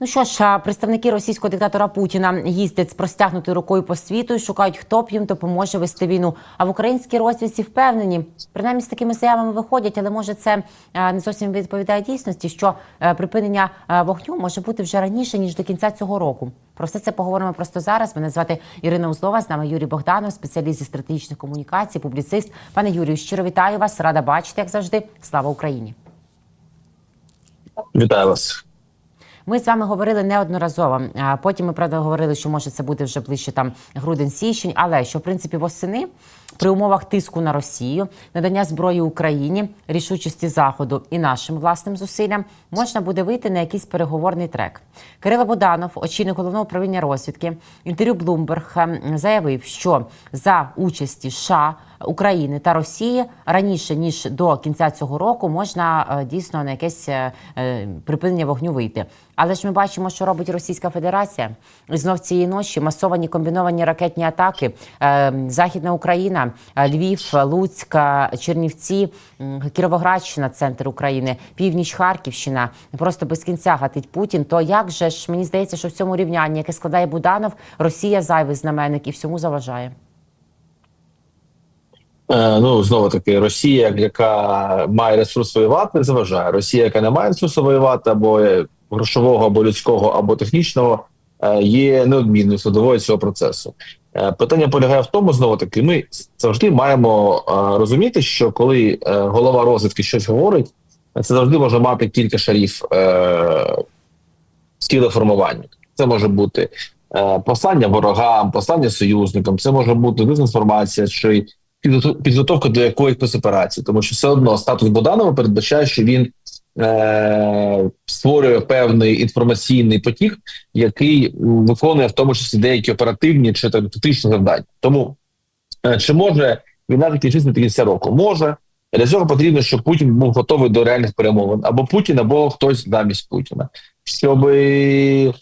Ну що ж, представники російського диктатора Путіна їздять з простягнутою рукою по світу і шукають, хто б їм допоможе вести війну. А в українській розвідці впевнені, принаймні з такими заявами виходять, але може це не зовсім відповідає дійсності, що е, припинення е, вогню може бути вже раніше ніж до кінця цього року. Про все це поговоримо просто зараз. Мене звати Ірина Узлова. З нами Юрій Богданов, спеціаліст зі стратегічних комунікацій, публіцист. Пане Юрію, щиро вітаю вас. Рада бачити, як завжди. Слава Україні. Вітаю вас. Ми з вами говорили неодноразово. А Потім ми правда говорили, що може це буде вже ближче там грудень-січень, але що в принципі восени при умовах тиску на Росію, надання зброї Україні, рішучості заходу і нашим власним зусиллям можна буде вийти на якийсь переговорний трек. Кирило Буданов, очільник головного управління розвідки, інтерв'ю Блумберг ем, заявив, що за участі США, України та Росії раніше ніж до кінця цього року можна е, дійсно на якесь е, е, припинення вогню вийти. Але ж ми бачимо, що робить Російська Федерація. І знов цієї ночі масовані комбіновані ракетні атаки. Е, Західна Україна, е, Львів, Луцька, Чернівці, Кіровоградщина, центр України, північ Харківщина. Просто без кінця гатить Путін. То як же ж мені здається, що в цьому рівнянні, яке складає Буданов, Росія зайвий знаменник і всьому заважає. Е, ну знову таки, Росія, яка має ресурс воювати, заважає. Росія, яка не має ресурсу воювати, або е, грошового, або людського, або технічного, е, є неодмінною складовою цього процесу. Е, питання полягає в тому, знову таки, ми завжди маємо е, розуміти, що коли голова розвідки щось говорить, це завжди може мати кілька шарів формування. Це може бути послання ворогам, послання союзникам, це може бути дезінформація чи підготов- підготовка до якоїсь спецоперації, тому що все одно статус Буданова передбачає, що він е, створює певний інформаційний потік, який виконує в тому числі деякі оперативні чи так, тактичні завдання. Тому е, чи може війна закінчитися до кінця року? Може. Для цього потрібно, щоб Путін був готовий до реальних перемовин або Путін, або хтось замість Путіна. Щоб е,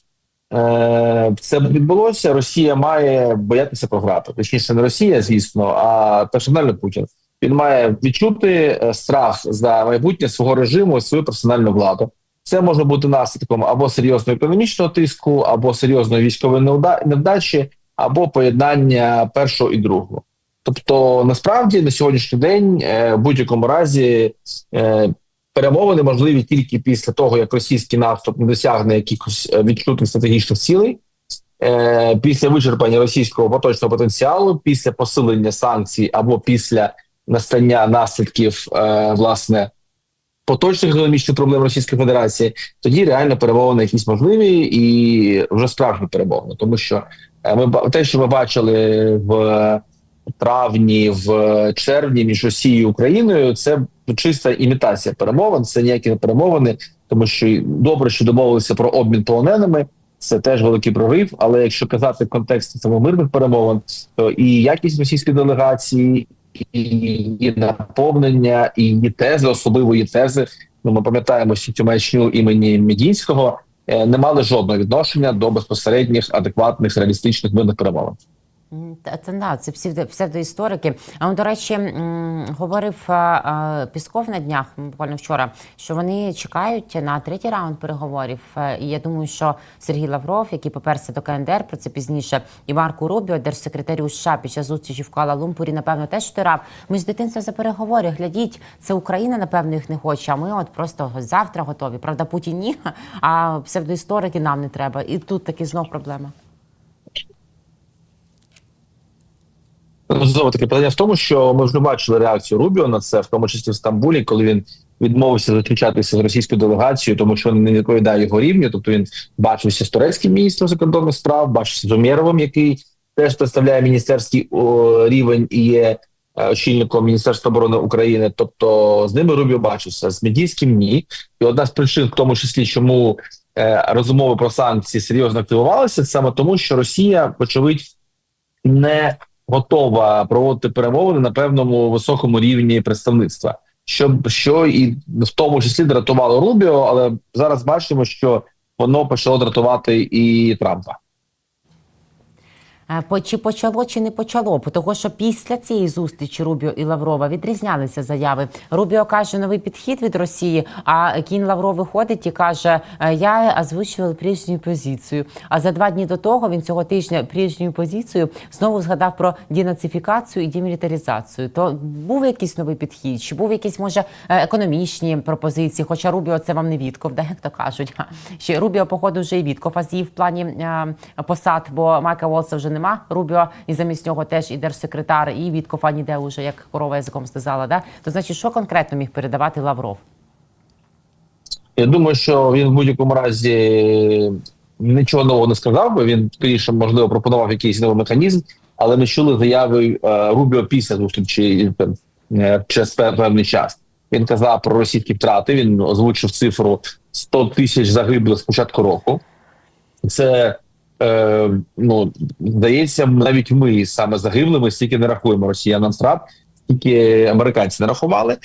це відбулося, Росія має боятися програти. Точніше, не Росія, звісно, а персонально Путін. Він має відчути е, страх за майбутнє свого режиму і свою персональну владу. Це може бути наслідком або серйозного економічного тиску, або серйозної військової невдачі, або поєднання першого і другого. Тобто, насправді на сьогоднішній день е, в будь-якому разі е, перемовини можливі тільки після того, як російський наступ не досягне якихось відчутних стратегічних цілей, після вичерпання російського поточного потенціалу, після посилення санкцій або після настання наслідків е, власне поточних економічних проблем Російської Федерації, тоді реально перемовини якісь можливі і вже справжні перемовини, тому що е, ми те, що ми бачили в травні, в червні між Росією і Україною, це чиста імітація перемовин. Це ніякі не перемовини, тому що добре, що домовилися про обмін полоненими. Це теж великий прорив. Але якщо казати в контексті саме мирних перемовин, то і якість російської делегації, її наповнення, і її тези, особливо її тези. Ну, ми пам'ятаємо, цю маячню імені Медінського е, не мали жодного відношення до безпосередніх, адекватних, реалістичних мирних перемовин. Це да, це псевдо, псевдоісторики. А до речі, говорив Пісков на днях, буквально вчора, що вони чекають на третій раунд переговорів. Е, І я думаю, що Сергій Лавров, який поперся до КНДР, про це пізніше, і Марко Рубіо, держсекретарю США під час зустрічі в Куала Лумпурі, напевно, теж втирав. Ми з дитинства за переговори. Глядіть, це Україна, напевно, їх не хоче. А ми от просто завтра готові. Правда, Путін ні, а псевдоісторики нам не треба. І тут таки знов проблема. Знову таки питання в тому, що ми вже бачили реакцію Рубіо на це, в тому числі в Стамбулі, коли він відмовився зустрічатися з російською делегацією, тому що не відповідає його рівню. Тобто він бачився з турецьким міністром закордонних справ, бачився з Умєровим, який теж представляє міністерський о, рівень і є е, очільником Міністерства оборони України. Тобто з ними Рубіо бачився з Медійським ні. І одна з причин, в тому числі, чому е, розмови про санкції серйозно активувалися, саме тому, що Росія, вочевидь, не готова проводити перемовини на певному високому рівні представництва, що, що і в тому числі дратувало Рубіо, але зараз бачимо, що воно почало дратувати і Трампа. Е, Чи почало, чи не почало? Того, що після цієї зустрічі Рубіо і Лаврова відрізнялися заяви. Рубіо каже новий підхід від Росії. А кінь Лавров виходить і каже: «Е, Я озвучував прежню позицію. А за два дні до того він цього тижня прежню позицію знову згадав про денацифікацію і демілітаризацію. То був якийсь новий підхід, чи був якийсь може е, економічні пропозиції? Хоча Рубіо це вам не Вітков, да, як то кажуть. Ще Рубіо, походу, вже і Вітков, а з'їв в плані посад, бо Майка Волса вже нема. Рубіо, і замість нього теж і держсекретар, і Віткова ніде уже, як корова язиком сказала. Да? То значить, що конкретно міг передавати Лавров? Я думаю, що він в будь-якому разі нічого нового не сказав, би він скоріше можливо пропонував якийсь новий механізм, але ми чули заяви е, Рубіо після зустрічі е, через певний час. Він казав про російські втрати. Він озвучив цифру 100 тисяч загиблих з початку року. Це е, ну здається, навіть ми саме загиблими стільки не рахуємо росіянам втрат, стільки американці не рахували.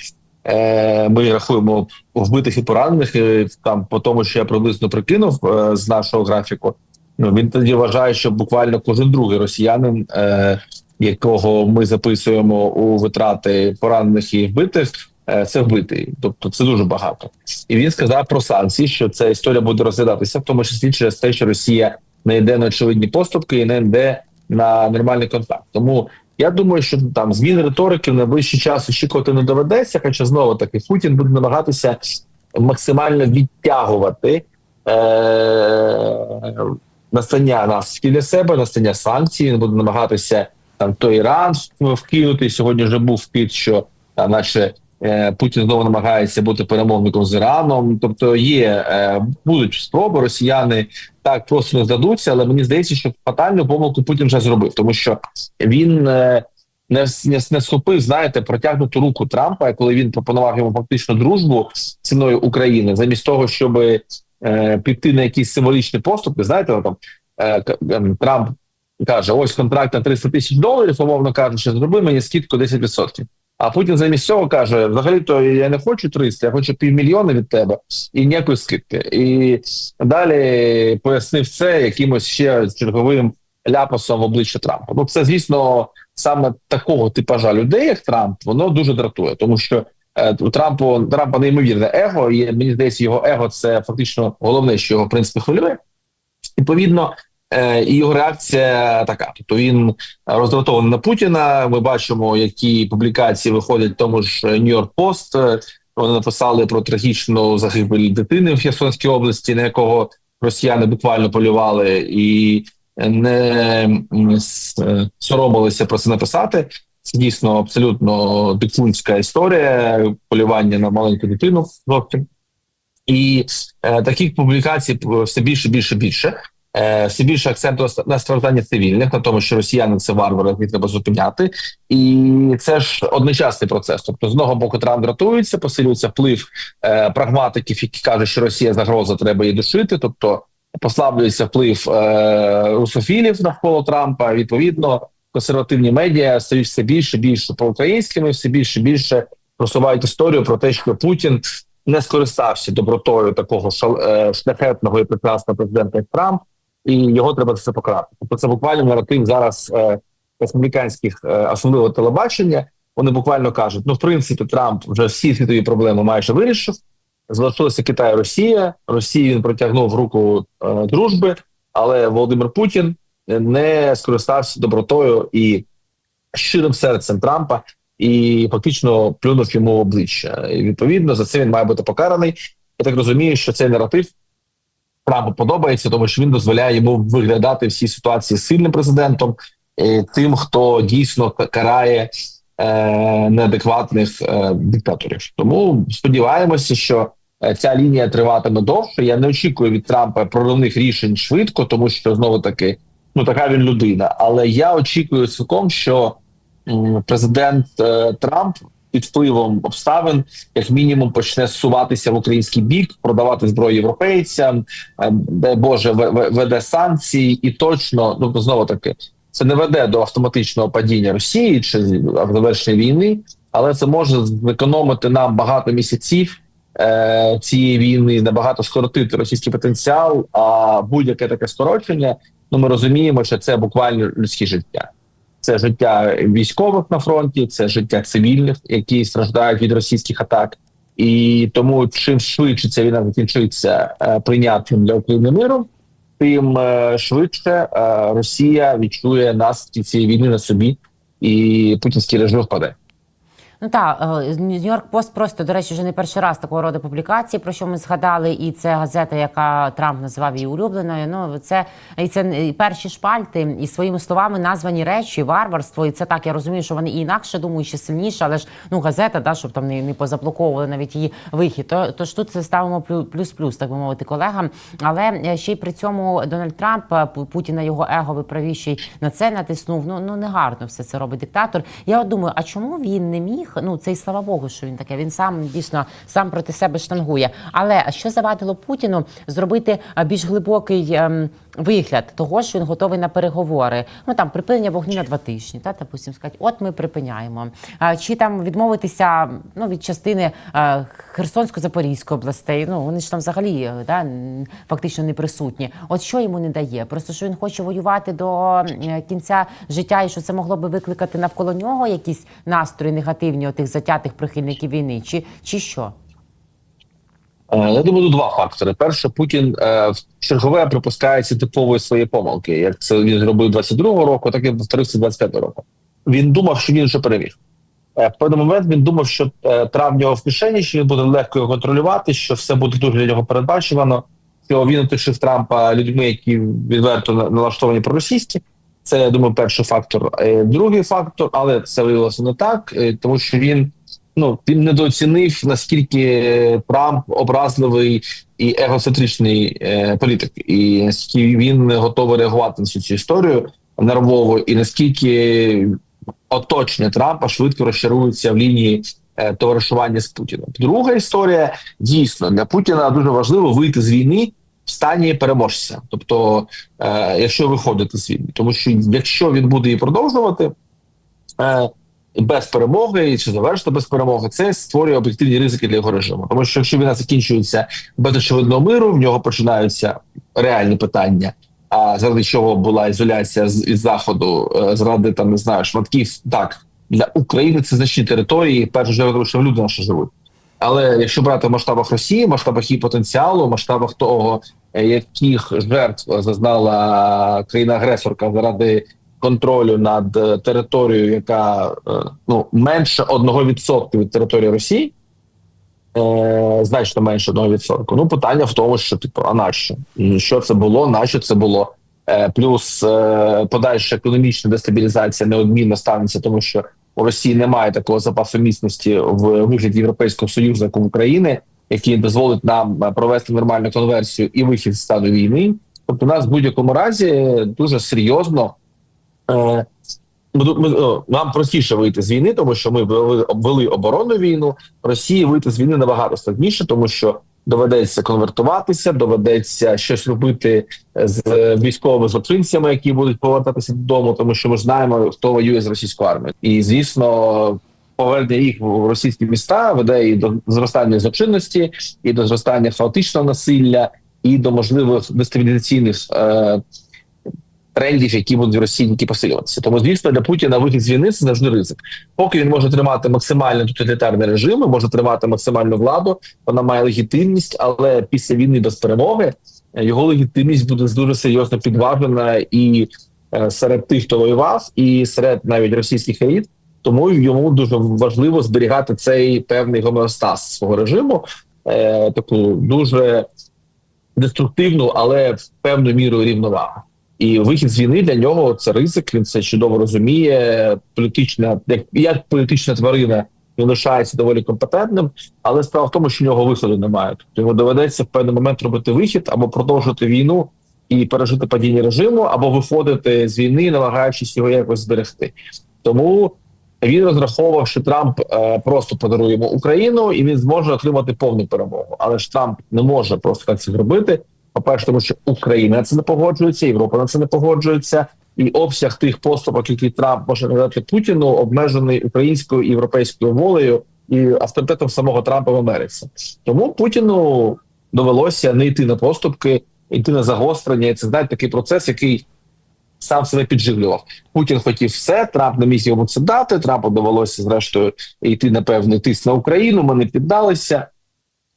Е, ми рахуємо вбитих і поранених. І, там по тому, що я приблизно прикинув е, з нашого графіку. Ну він тоді вважає, що буквально кожен другий росіянин, е, якого ми записуємо у витрати поранених і вбитих, е, це вбитий. Тобто це дуже багато. І він сказав про санкції, що ця історія буде розглядатися, в тому числі через те, що Росія не йде на очевидні поступки і не йде на нормальний контакт. Тому я думаю, що там зміни риторики в найближчий час очікувати не доведеться. Хоча знову таки Путін буде намагатися максимально відтягувати е- настання наслідків для себе, настання санкцій. Він буде намагатися там той Іран вкинути. Сьогодні вже був вкид, що а, наче Путін знову намагається бути перемовником з Іраном. Тобто є е, будуть спроби, росіяни так просто не здадуться, але мені здається, що фатальну помилку Путін вже зробив, тому що він е, не, не, не схопив, знаєте, протягнуту руку Трампа, коли він пропонував йому фактично дружбу ціною України, замість того, щоб е, піти на якісь символічні поступки. Знаєте, там е, ем, Трамп каже: ось контракт на 300 тисяч доларів, умовно кажучи, зроби мені скидку 10%. А Путін замість цього каже: взагалі-то я не хочу 300, я хочу півмільйона від тебе і ніякої скидки. І далі пояснив це якимось ще черговим ляпасом в обличчя Трампа. Ну, це, звісно, саме такого типажа людей, як Трамп, воно дуже дратує, тому що е, у Трампу Трампа неймовірне его, і мені здається, його его це фактично головне, що його в принципі хвилює. Відповідно, і його реакція така. Тобто він роздратований на Путіна. Ми бачимо, які публікації виходять в тому ж Нью-Йорк Пост. Е, Вони написали про трагічну загибель дитини в Херсонській області, на якого росіяни буквально полювали і не е, соромилися про це написати. Це дійсно абсолютно дикунська історія полювання на маленьку дитину зовсім. І е, таких публікацій е, все більше, більше, більше. Е, все більше акценту на страждання цивільних, на тому, що росіяни це варвари, їх треба зупиняти, і це ж одночасний процес. Тобто, з одного боку, Трамп дратується, посилюється вплив е, прагматиків, які кажуть, що Росія загроза, треба її душити. Тобто послаблюється вплив е, русофілів навколо Трампа. Відповідно, консервативні медіа стають все більше більше проукраїнськими, все більше більше просувають історію про те, що Путін не скористався добротою такого е, шляхетного і прекрасного президента, як Трамп, і його треба це покарати. Тобто це буквально наратив зараз е, республіканських, е, особливо телебачення. Вони буквально кажуть: ну, в принципі, Трамп вже всі світові проблеми майже вирішив. Залишилося Китай, Росія. Росії він протягнув руку е, дружби, але Володимир Путін не скористався добротою і щирим серцем Трампа і фактично плюнув йому обличчя. І відповідно за це він має бути покараний. Я так розумію, що цей наратив Трампу подобається, тому що він дозволяє йому виглядати в цій ситуації сильним президентом, і тим, хто дійсно карає е, неадекватних е, диктаторів. Тому сподіваємося, що е, ця лінія триватиме довше. Я не очікую від Трампа проривних рішень швидко, тому що знову таки ну така він людина. Але я очікую цілком, що президент е, Трамп під впливом обставин, як мінімум, почне зсуватися в український бік, продавати зброю європейцям, е, дай Боже, веде санкції, і точно ну знову таки це не веде до автоматичного падіння Росії чи завершення війни, але це може зекономити нам багато місяців е, цієї війни, набагато скоротити російський потенціал. А будь-яке таке скорочення Ну ми розуміємо, що це буквально людське життя. Це життя військових на фронті, це життя цивільних, які страждають від російських атак. І тому чим швидше ця війна закінчиться е, прийнятним для України миром, тим е, швидше е, Росія відчує наслідки цієї війни на собі, і путінський режим впаде. Ну так, Нью-Йорк Пост просто, до речі, вже не перший раз такого роду публікації, про що ми згадали, і це газета, яка Трамп назвав її улюбленою. Ну це і це і перші шпальти, і своїми словами названі речі, варварство. І це так. Я розумію, що вони і інакше думають, ще сильніше, але ж ну газета, да, щоб там не, не позаблоковували навіть її вихід. То тож тут це ставимо плюс-плюс, так би мовити, колегам. Але е, ще й при цьому Дональд Трамп е, Путіна його его виправіший на це натиснув. Ну ну негарно все це робить диктатор. Я от думаю, а чому він не міг? Ну це й слава Богу, що він таке. Він сам дійсно сам проти себе штангує. Але що завадило Путіну зробити більш глибокий ем, вигляд того, що він готовий на переговори? Ну там припинення вогню на два тижні, та допустим, сказати, от ми припиняємо. А, чи там відмовитися ну від частини Херсонсько-Запорізької областей? Ну вони ж там взагалі е, да, н- фактично не присутні. От що йому не дає? Просто що він хоче воювати до е, кінця життя, і що це могло би викликати навколо нього якісь настрої негативні отих затятих прихильників війни, чи, чи що? Е, Я думаю, два фактори. Перше, Путін е, в чергове припускається типової своєї помилки. Як це він зробив 22-го року, так і повторився 25-го року. Він думав, що він вже переміг. Е, в певний момент він думав, що трав нього в кишені, що він буде легко його контролювати, що все буде дуже для нього передбачувано. Що він оточив Трампа людьми, які відверто на- налаштовані проросійські. Це я думаю, перший фактор. Другий фактор, але це виявилося не так, тому що він ну він недооцінив наскільки Трамп образливий і егоцентричний е, політик, і наскільки він готовий реагувати на всю цю історію нервово, і наскільки оточення Трампа швидко розчарується в лінії е, товаришування з Путіним. Друга історія дійсно для Путіна дуже важливо вийти з війни в стані переможця, тобто, е, якщо виходити з війни, тому що якщо він буде її продовжувати. Е, без перемоги чи завершити без перемоги, це створює об'єктивні ризики для його режиму. Тому що якщо війна закінчується без очевидного миру, в нього починаються реальні питання. А заради чого була ізоляція з від заходу, е, заради там не знаю, шматків так для України це значні території. Першу чергу, тому що люди наші живуть. Але якщо брати в масштабах Росії, масштабах її потенціалу, масштабах того, е, яких жертв зазнала країна-агресорка заради контролю над е, територією, яка е, ну менше 1% від території Росії, е, значно менше 1%. Ну питання в тому, що типу, а на що? Це було? На що це було? Е, плюс е, подальша економічна дестабілізація неодмінно станеться, тому що у Росії немає такого запасу міцності в вигляді Європейського союзу, як у України, який дозволить нам е, провести нормальну конверсію і вихід з стану війни. Тобто, у нас в будь-якому разі дуже серйозно нам простіше вийти з війни, тому що ми вели, вели оборонну війну. Росії вийти з війни набагато складніше, тому що доведеться конвертуватися, доведеться щось робити з військовими злочинцями, які будуть повертатися додому, тому що ми знаємо, хто воює з російською армією. І звісно, повернення їх в російські міста веде і до зростання злочинності, і до зростання хаотичного насилля, і до можливих дестабілізаційних. Е, трендів, які будуть в Росії тільки посилюватися. Тому, звісно, для Путіна вихід з війни це завжди ризик. Поки він може тримати максимально тоталітарний режим, може тримати максимальну владу, вона має легітимність, але після війни без перемоги е, його легітимність буде дуже серйозно підважена і е, серед тих, хто воював, і серед навіть російських еліт. Тому йому дуже важливо зберігати цей певний гомеостаз свого режиму, е, таку дуже деструктивну, але в певну міру рівновагу. І вихід з війни для нього це ризик. Він це чудово розуміє. Політична, як, як політична тварина, він лишається доволі компетентним, але справа в тому, що в нього виходу немає. Тобто йому доведеться в певний момент робити вихід або продовжити війну і пережити падіння режиму, або виходити з війни, намагаючись його якось зберегти. Тому він розраховував, що Трамп е, просто подарує йому Україну, і він зможе отримати повну перемогу. Але ж Трамп не може просто так це зробити. По-перше, тому що Україна на це не погоджується, Європа на це не погоджується, і обсяг тих поступок, які Трамп може надати Путіну, обмежений українською європейською волею і авторитетом самого Трампа в Америці. Тому Путіну довелося не йти на поступки, йти на загострення. І це знаєте, такий процес, який сам себе підживлював. Путін хотів все, Трамп не міг йому це дати. Трампу довелося зрештою йти на певний тиск на Україну. Ми не піддалися.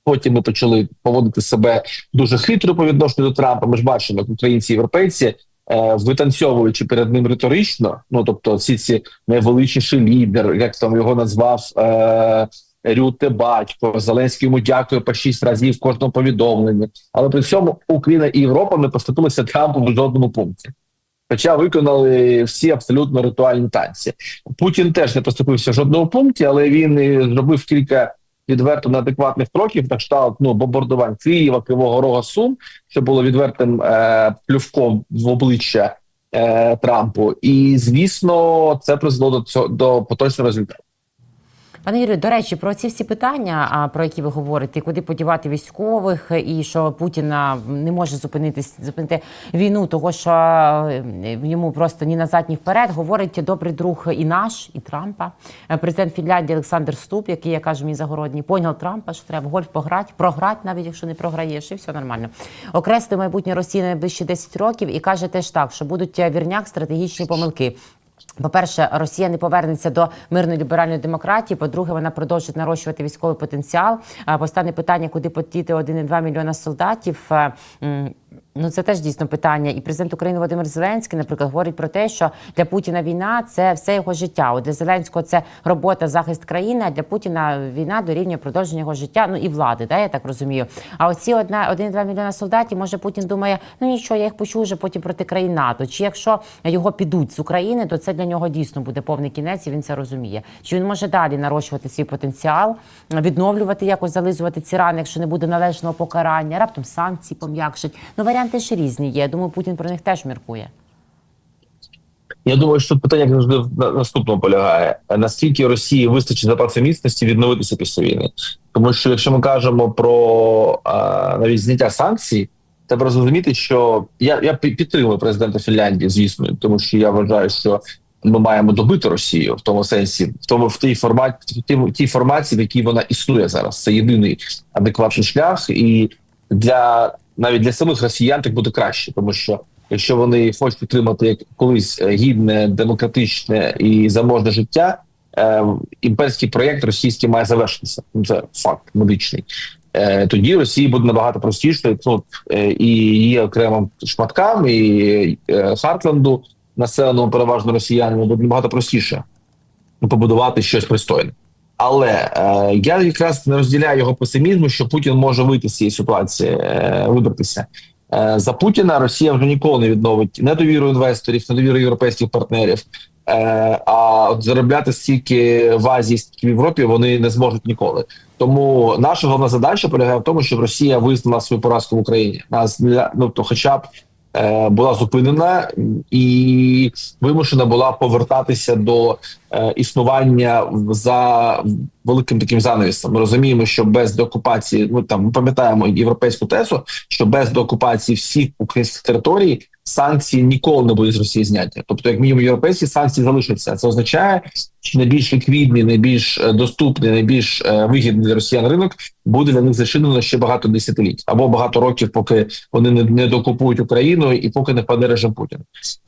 Потім ми почали поводити себе дуже хитро по відношенню до Трампа. Ми ж бачимо, як українці європейці, е, витанцьовуючи перед ним риторично, ну тобто, всі ці найвеличніший лідер, як там його назвав е, Рюте батько, Зеленський йому дякує по шість разів в кожному повідомленні. Але при цьому Україна і Європа не поступилися Трампу в жодному пункті. Хоча виконали всі абсолютно ритуальні танці. Путін теж не поступився в жодному пункті, але він зробив кілька відверто неадекватних кроків, на кшталт ну бомбардувань Києва, Кривого Рога Сум, що було відвертим е, плювком в обличчя е, Трампу. І звісно, це призвело до цього до поточного результату. Пане Юрію, до речі, про ці всі питання, про які ви говорите, куди подівати військових, і що Путіна не може зупинитись, зупинити війну, того що йому просто ні назад, ні вперед, говорить добрий друг і наш, і Трампа, Е, президент Фінляндії Олександр Ступ, який я кажу, мій загородній, поняв Трампа, що треба в гольф пограти, програти, навіть якщо не програєш, і все нормально. Окреслив майбутнє Росії на найближчі 10 років і каже теж так, що будуть е, вірняк стратегічні помилки. По-перше, Росія не повернеться до мирної ліберальної демократії. По-друге, вона продовжить нарощувати військовий потенціал. Постане питання, куди потіти 1,2 мільйона солдатів. Ну, це теж дійсно питання. І президент України Володимир Зеленський, наприклад, говорить про те, що для Путіна війна це все його життя. От для Зеленського це робота, захист країни. А для Путіна війна дорівнює продовження його життя. Ну і влади, да, я так розумію. А оці одна 1,2 мільйона солдатів, може Путін думає, ну нічого, я їх почу вже потім проти країн НАТО. Чи якщо його підуть з України, то це для нього дійсно буде повний кінець, і він це розуміє. Чи він може далі нарощувати свій потенціал, відновлювати якось зализувати ці рани, якщо не буде належного покарання, раптом санкції пом'якшить. Ну варіанти ж різні є. Думаю, Путін про них теж міркує. Я думаю, що питання як завжди в наступному полягає: наскільки Росії вистачить запасу міцності відновитися після війни? Тому що якщо ми кажемо про а, навіть зняття санкцій, треба зрозуміти, що я, я підтримую президента Фінляндії, звісно, тому що я вважаю, що ми маємо добити Росію в тому сенсі, в тому в тій форматі, в тій, в тій формації, в якій вона існує зараз. Це єдиний адекватний шлях, і для навіть для самих росіян так буде краще, тому що якщо вони хочуть отримати як колись е, гідне, демократичне і заможне життя, е, імперський проєкт російський має завершитися. Ну, Це факт медичний. Е, тоді Росії буде набагато простіше. Ну е, і її окремим шматкам, і е, Хартленду, населеному переважно росіянами, буде набагато простіше побудувати щось пристойне. Але е, я якраз не розділяю його песимізму, що Путін може вийти з цієї ситуації, е, вибратися. Е, за Путіна Росія вже ніколи не відновить недовіру інвесторів, недовіру європейських партнерів. Е, а от заробляти стільки в Азії, стільки в Європі вони не зможуть ніколи. Тому наша головна задача полягає в тому, щоб Росія визнала свою поразку в Україні. Нас ну то, хоча б була зупинена і вимушена була повертатися до е, існування за великим таким занавісом. Ми розуміємо, що без деокупації, ну там ми пам'ятаємо європейську тезу, що без деокупації всіх українських територій санкції ніколи не будуть з Росії зняті. Тобто, як мінімум, європейські санкції залишаться. Це означає, найбільш ліквідний, найбільш е, доступний, найбільш е, вигідний для росіян ринок буде для них зачинено ще багато десятиліть або багато років, поки вони не, не докупують Україну і поки не впаде режим Путіна.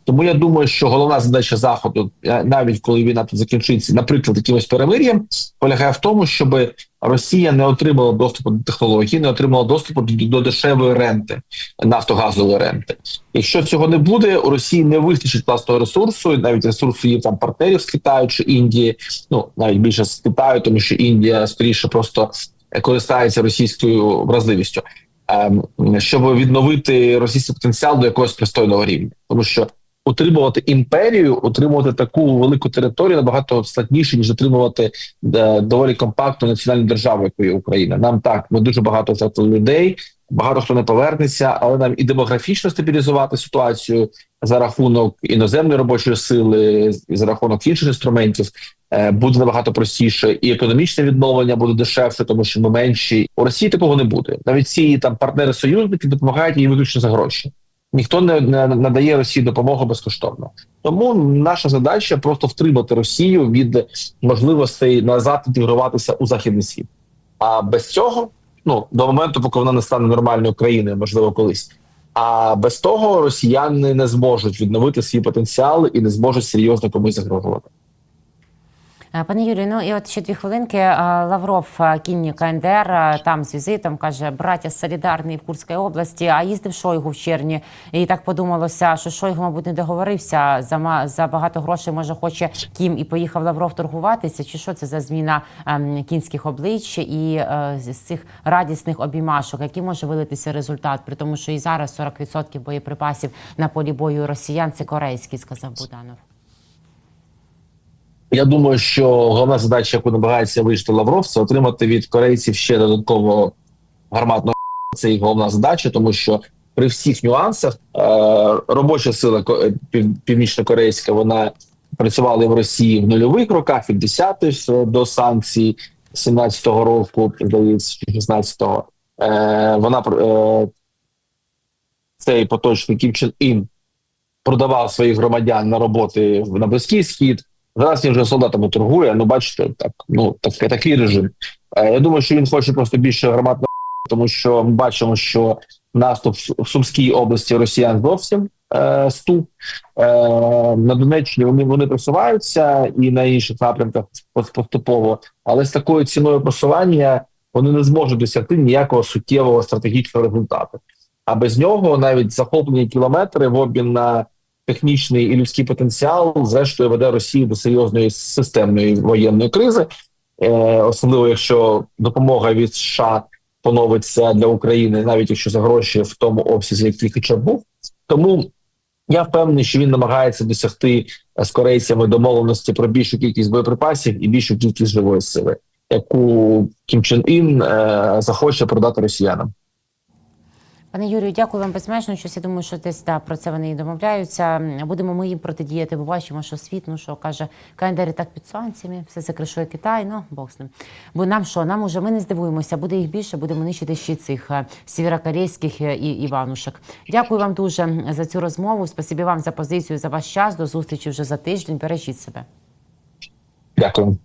Тому я думаю, що головна задача заходу, е, навіть коли війна тут закінчиться, наприклад, якимось перемир'ям, полягає в тому, щоб Росія не отримала доступу до технологій, не отримала доступу до, дешевої ренти, нафтогазової ренти. Якщо цього не буде, у Росії не вистачить власного ресурсу, навіть ресурсу її там партнерів з Китаю чи Індії, ну навіть більше з Китаю, тому що Індія скоріше просто користається російською вразливістю. Ем, щоб відновити російський потенціал до якогось пристойного рівня, тому що утримувати імперію, утримувати таку велику територію набагато складніше ніж утримувати е, доволі компактну національну державу, якою Україна. Нам так ми дуже багато втратили людей, багато хто не повернеться, але нам і демографічно стабілізувати ситуацію за рахунок іноземної робочої сили, за рахунок інших інструментів. е, Буде набагато простіше, і економічне відновлення буде дешевше, тому що ми менші. У Росії такого не буде. Навіть ці там партнери-союзники допомагають їй виключно за гроші. Ніхто не надає Росії допомогу безкоштовно. Тому наша задача просто втримати Росію від можливостей назад інтегруватися у західний світ. А без цього, ну до моменту, поки вона не стане нормальною країною, можливо, колись А без того росіяни не зможуть відновити свій потенціал і не зможуть серйозно комусь загрожувати. Е, Пане Юрію, ну і от ще дві хвилинки. Е, Лавров е, кінь КНДР там з візитом каже, браття солідарні в Курській області. А їздив Шойгу в червні. І так подумалося, що Шойгу, мабуть, не договорився за за багато грошей. Може, хоче Кім і поїхав Лавров торгуватися. Чи що це за зміна ем, кінських облич і з цих радісних обіймашок, який може вилитися результат, при тому, що і зараз 40% боєприпасів на полі бою росіян це корейські, сказав Буданов. Я думаю, що головна задача, яку намагається вирішити Лавров, це отримати від корейців ще додатково гарматного це їх головна задача, тому що при всіх нюансах е, робоча сила е, пів- північнокорейська вона працювала в Росії в нульових роках від 10-х до санкцій 17-го року, здається, 16-го. Е, вона е, цей поточний Кім Чен Ін продавав своїх громадян на роботи на близький схід. Зараз він вже солдатами торгує. Ну, бачите, так ну так, такий режим. Е, я думаю, що він хоче просто більше гарматного, тому що ми бачимо, що наступ в Сумській області росіян зовсім е, ступ. Е, на Донеччині вони, вони просуваються і на інших напрямках поступово, але з такою ціною просування вони не зможуть досягти ніякого суттєвого стратегічного результату. А без нього навіть захоплені кілометри в обмін на технічний і людський потенціал, зрештою, веде Росію до серйозної системної воєнної кризи, е, особливо якщо допомога від США поновиться для України, навіть якщо за гроші в тому обсязі, який хоча б був. Тому я впевнений, що він намагається досягти з корейцями домовленості про більшу кількість боєприпасів і більшу кількість живої сили, яку Кім Чен Ін е, захоче продати росіянам. Пане Юрію, дякую вам безмежно. Щось я думаю, що десь да, про це вони і домовляються. Будемо ми їм протидіяти, бо бачимо, що світ, ну що каже, КНДР і так під санкціями, все закришує Китай, ну Бог з ним. Бо нам що, нам уже ми не здивуємося, буде їх більше, будемо нищити ще цих е, сєвєрокорейських е, і Іванушек. Дякую вам дуже за цю розмову. Спасибі вам за позицію, за ваш час. До зустрічі вже за тиждень. Бережіть себе. Дякую.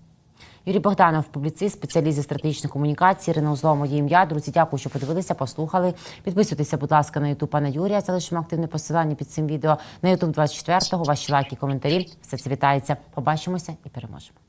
Юрій Богданов, публіцист, спеціаліст зі стратегічної комунікації. Ірина Узлова, моє ім'я. Друзі, дякую, що подивилися, послухали. Підписуйтеся, будь ласка, на Ютуб пана Юрія. Залишимо активне посилання під цим відео. На Ютуб 24-го. Ваші лайки, коментарі. Все це вітається. Побачимося і переможемо.